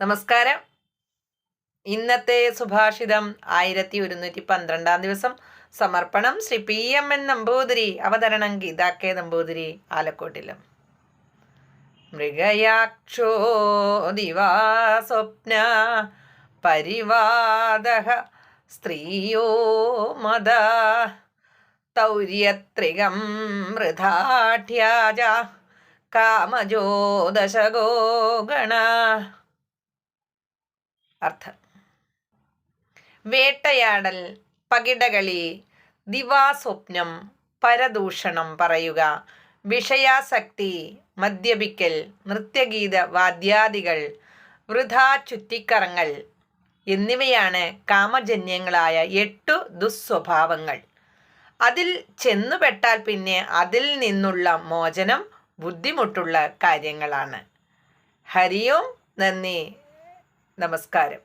നമസ്കാരം. ഇന്നത്തെ സുഭാഷിതം ആയിരത്തി ഒരുന്നൂറ്റി പന്ത്രണ്ടാം ദിവസം. സമർപ്പണം Shri P M N Namboothiri അവതരണം ഗീതാക്കെ നമ്പൂതിരി ആലക്കോട്ടിലും. മൃഗയാക്ഷോ ദിവാ സ്വപ്ന പരിവാദ സ്ത്രീയോ മത തൗര്യത്രികം മൃധാഠ്യാജ കാമജോ ദശഗോ ഗണ അർത്ഥം. വേട്ടയാടൽ പകിടകളി ദിവാസ്വപ്നം പരദൂഷണം പറയുക വിഷയാസക്തി മദ്യപിക്കൽ നൃത്യഗീത വാദ്യാദികൾ വൃഥാ ചുറ്റിക്കറങ്ങൽ എന്നിവയാണ് കാമജന്യങ്ങളായ എട്ടു ദുസ്വഭാവങ്ങൾ. അതിൽ ചെന്നുപെട്ടാൽ പിന്നെ അതിൽ നിന്നുള്ള മോചനം ബുദ്ധിമുട്ടുള്ള കാര്യങ്ങളാണ്. ഹരിയോം നന്ദി. നമസ്കാരം.